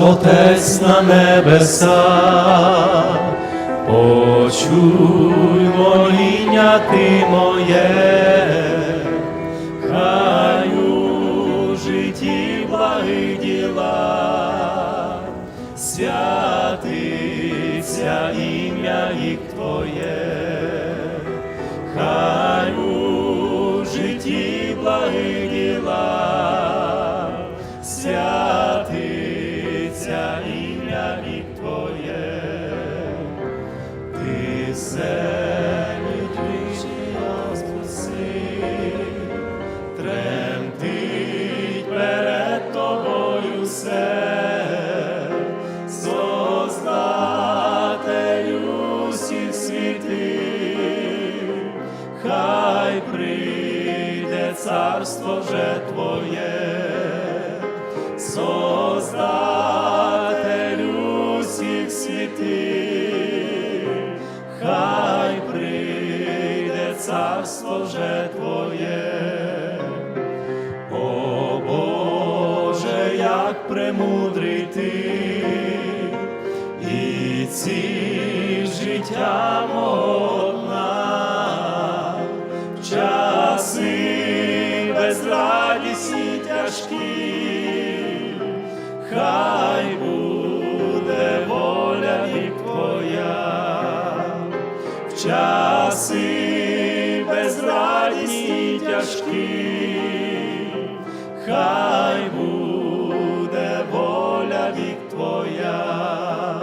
Отець на небесах, почуй моління ти моє, хай у житті благи діла, святиться ім'я їх Твоє, хай у житті благи діла, царство вже Твоє. Тяжкі, хай буде воля вік Твоя,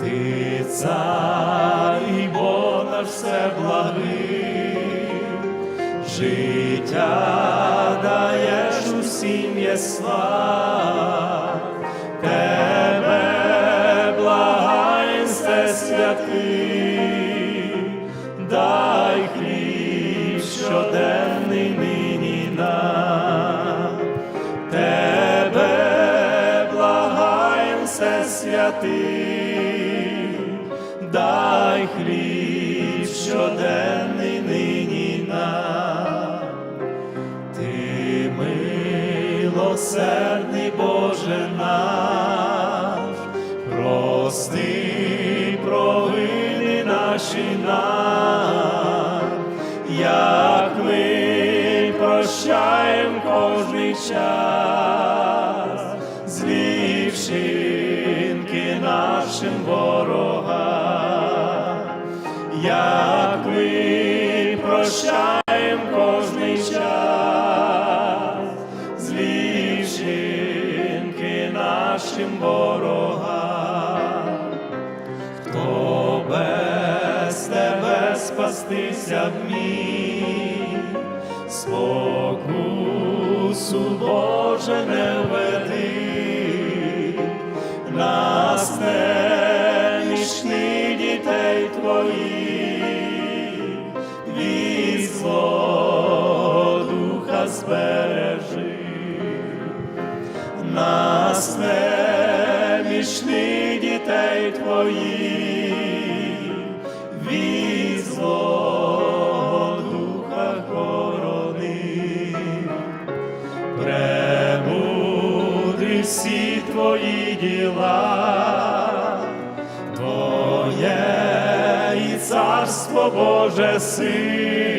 ти цар і Бог наш все благий, життя даєш усім єсла, благаєм все святий, дай хліб щоденний нині нам. Ти милосердний Боже наш, прости провини наші нам, як ми прощаємо кожний час, нашим ворогам, як ми прощаємо кожний час, злі вчинки нашим ворогам, хто без тебе спастися вміг, спокусу Боже не нас немічні дітей твоїх, від злого духа хорони. Премудрі всі твої діла, Твоє і царство Боже сил,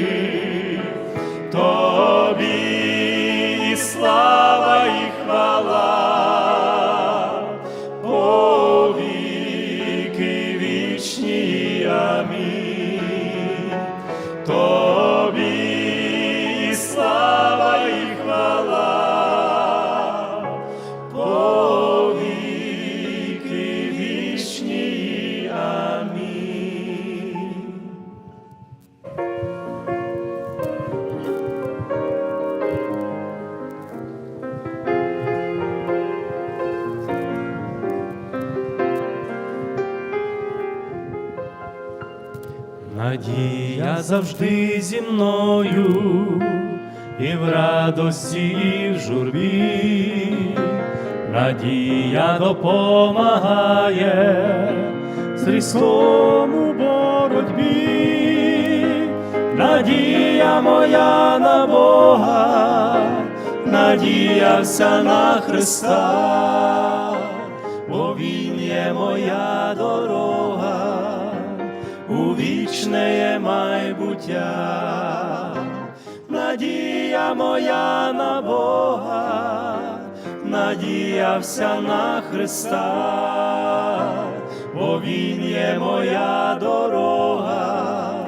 завжди зі мною, і в радості, і в журбі, надія допомагає з Христом у боротьбі, надія моя на Бога, надія вся на Христа. бо Він є моя дорога, вічне є майбуття, надія моя на Бога, надіявся на Христа, бо Він є моя дорога,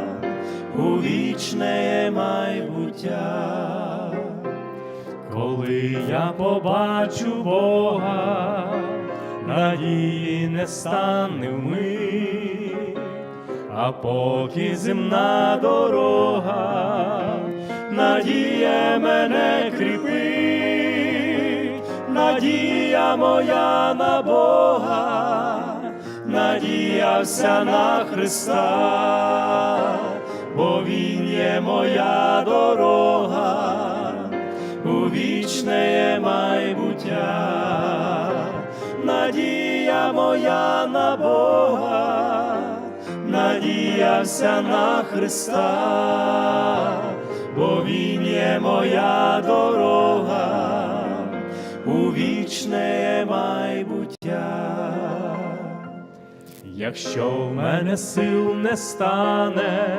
у вічне майбуття. Коли я побачу Бога, надії не стане вмить, а поки земна дорога, надія мене кріпить, надія моя на Бога, надіявся на Христа, бо Він є моя дорога у вічне майбуття, надія моя на Бога, надіявся на Христа, бо Він є моя дорога, у вічне майбуття. Якщо в мене сил не стане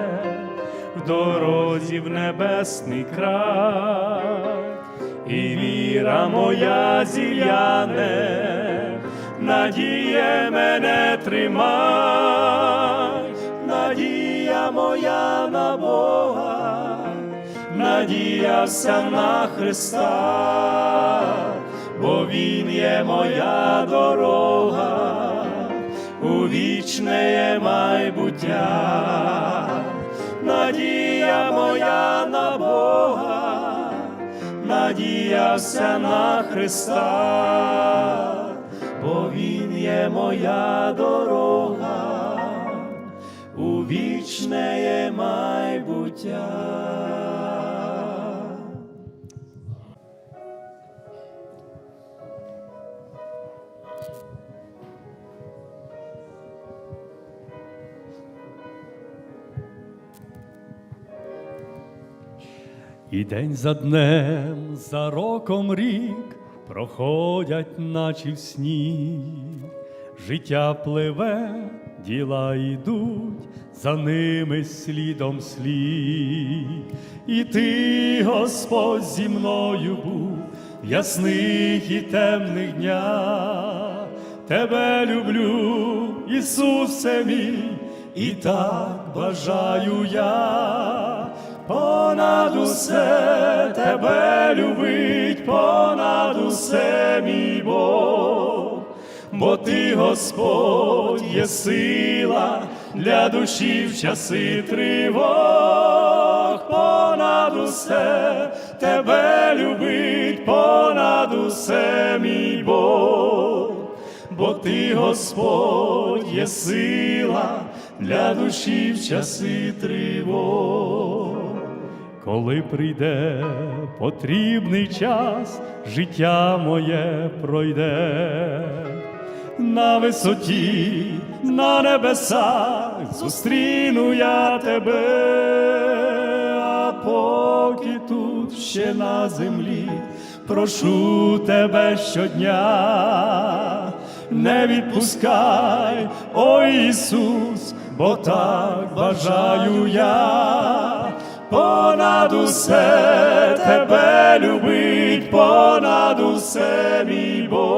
в дорозі в небесний край, і віра моя зів'яне, надія мене надія моя на Бога, надіявся на Христа, бо Він є моя дорога у вічне майбуття, надія моя на Бога, надіявся на Христа, бо Він є моя дорога, у вічне майбуття. І день за днем, за роком рік проходять, наче в сні. Життя пливе, діла йдуть, за ними слідом слід. І ти, Господь, зі мною був в ясних і темних днях. Тебе люблю, Ісусе мій, і так бажаю я понад усе тебе любить, понад усе мій Бог, бо ти, Господь, є сила для душі в часи тривог, понад усе тебе любить, понад усе мій Бог, бо ти, Господь, є сила для душі в часи тривог. Коли прийде потрібний час, життя моє пройде на висоті, на небесах зустріну я тебе, а поки тут ще на землі, прошу тебе щодня, не відпускай, ой Ісус, бо так бажаю я. Понад усе тебе любить, понад усе мій Бог,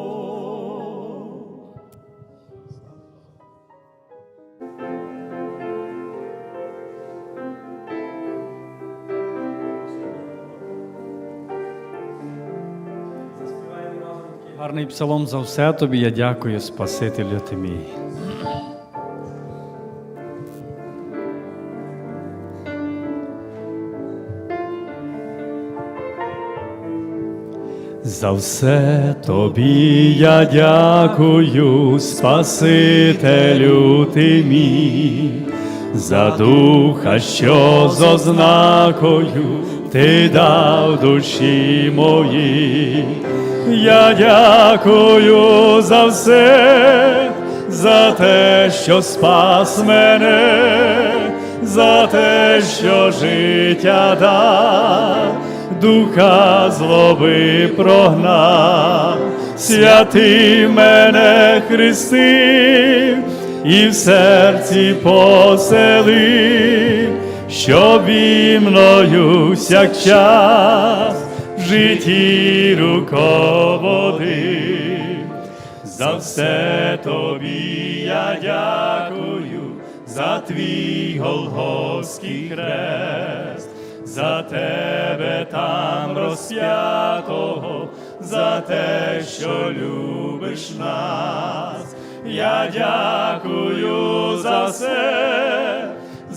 Гарний псалом за все тобі. Я дякую, Спасителю ти мій. За все тобі я дякую, Спасителю ти мій, за духа, що з ознакою ти дав душі моїй. Я дякую за все, за те, що спас мене, за те, що життя дав, духа злоби прогнав, святий мене хрестив і в серці поселив, щоб і мною всякчас в житті руководив. За все тобі я дякую, за твій Голгофський хрест, за тебе там розп'ятого, за те, що любиш нас. Я дякую за все,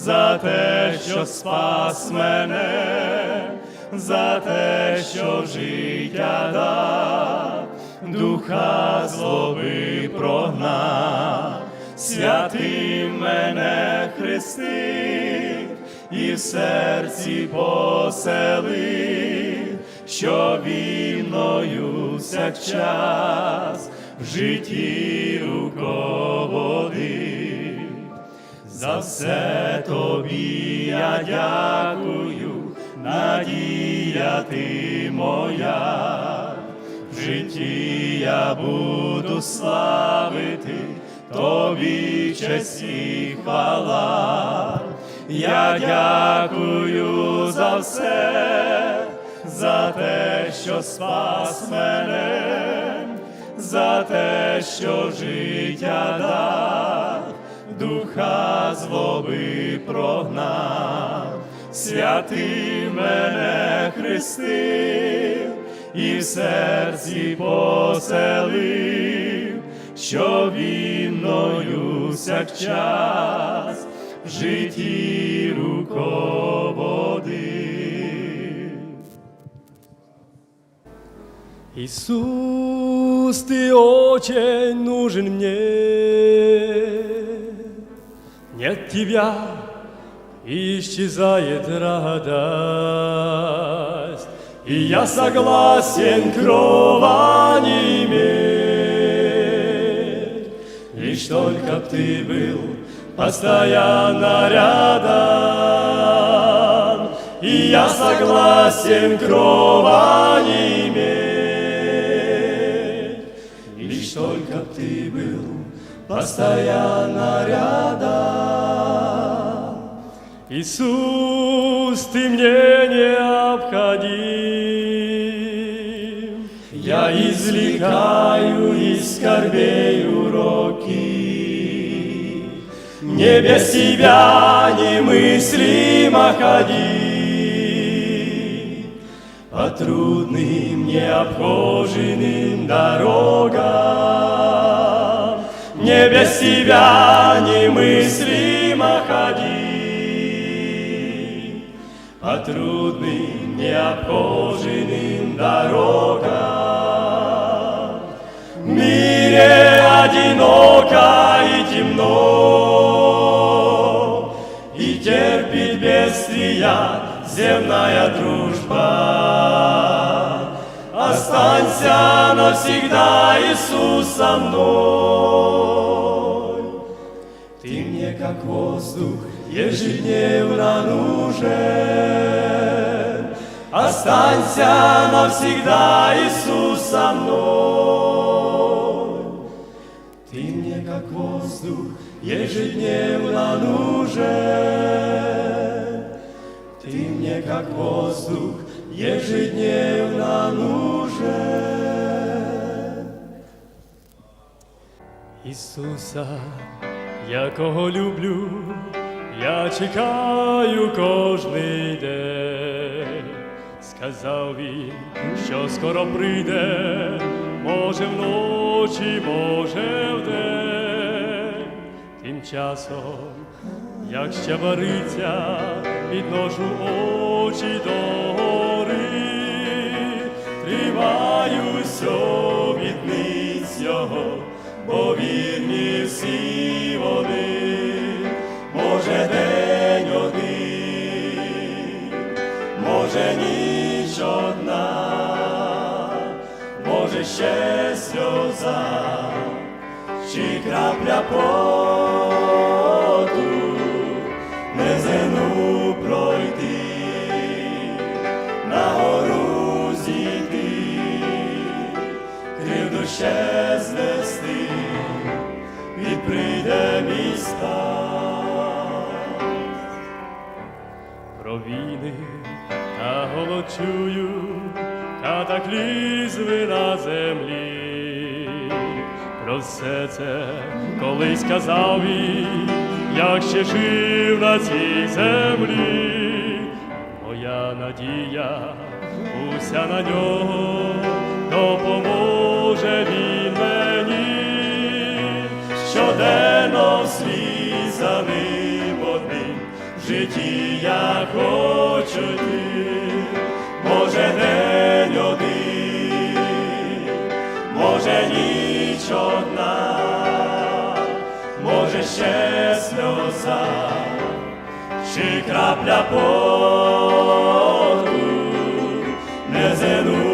за те, що спас мене, за те, що життя дав, духа злоби прогнав, святий мене хрестив і в серці поселив, що вільною всякчас в житті руководив. За все тобі я дякую, надія ти моя, в житті я буду славити, тобі честь і хвала. Я дякую за все, за те, що спас мене, за те, що життя дав духа злоби прогнав, святий мене хрестив і в серці поселив, що вінною всякчас в житті руководив. Иисус, Ты очень нужен мне. Нет Тебя, и исчезает радость. И я согласен крова не иметь. Лишь только б Ты был постоянно рядом. И я согласен крова не постоянно рядом. Иисус, ты мне необходим. Я извлекаю из скорбей уроки. Мне без тебя немыслимо ходить по трудным, необхоженным дорогам. Мне без тебя немыслимо ходить по трудным, необхоженным дорогам. В мире одиноко и темно, и терпит бедствия земная дружба. Останься навсегда, Иисус, со мной. Как воздух ежедневно нужен. Останься навсегда, Иисус, со мной. Ты мне как воздух ежедневно нужен. Ты мне как воздух ежедневно нужен. Ісуса, якого люблю, я чекаю кожний день. Сказав він, що скоро прийде, може вночі, може вдень. Тим часом, як ще вариться, підношу очі до гори, тримаюсь обітниць його, бо вірні всі вони, може день один, може ніч одна, може ще сльоза, чи крапля поту, не зину пройти, на гору зійти, кривду ще знести, прийде міста. Про війни та голод чую, катаклізми на землі. Про все це колись казав він, як ще жив на цій землі. Моя надія уся на нього, допоможе щоденно вслід за ним одним в житті я хочу йти, може день один, може ніч одна, може ще сльоза, чи крапля поту, не зину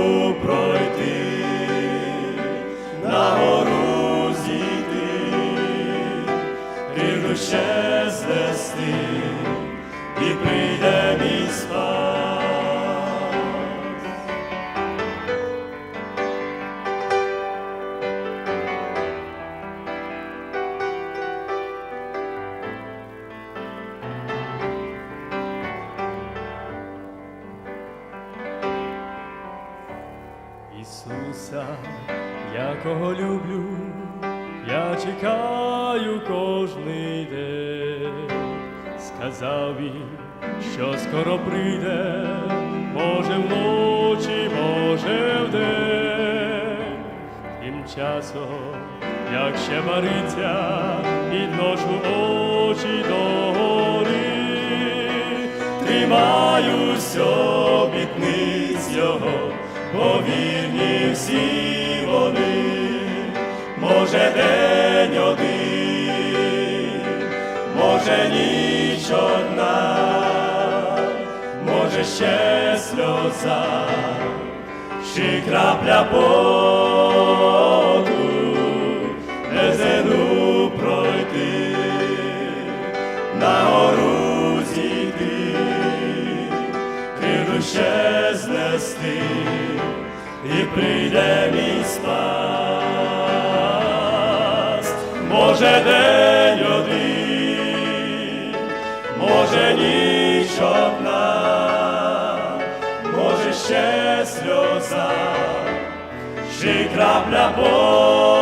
Ісуса, якого люблю, я чекаю кожний день. Сказав він, що скоро прийде, може вночі, може вдень. Тим часом, як ще вариться, підношу очі до гори, тримаюсь обітниць його, бо вірні всі вони, може день один, може ніч одна, може ще сльоза, чи крапля поту, не пройти, на гору зійти, кривду ще знести, прийде мій спас, може день один, може ніч одна, може ще сльоза, чи крапля поту,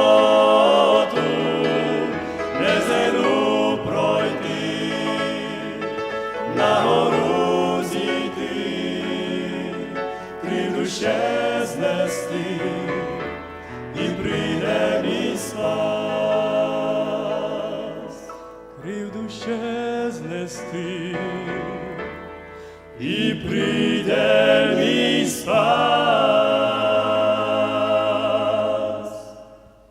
знести, і прийде.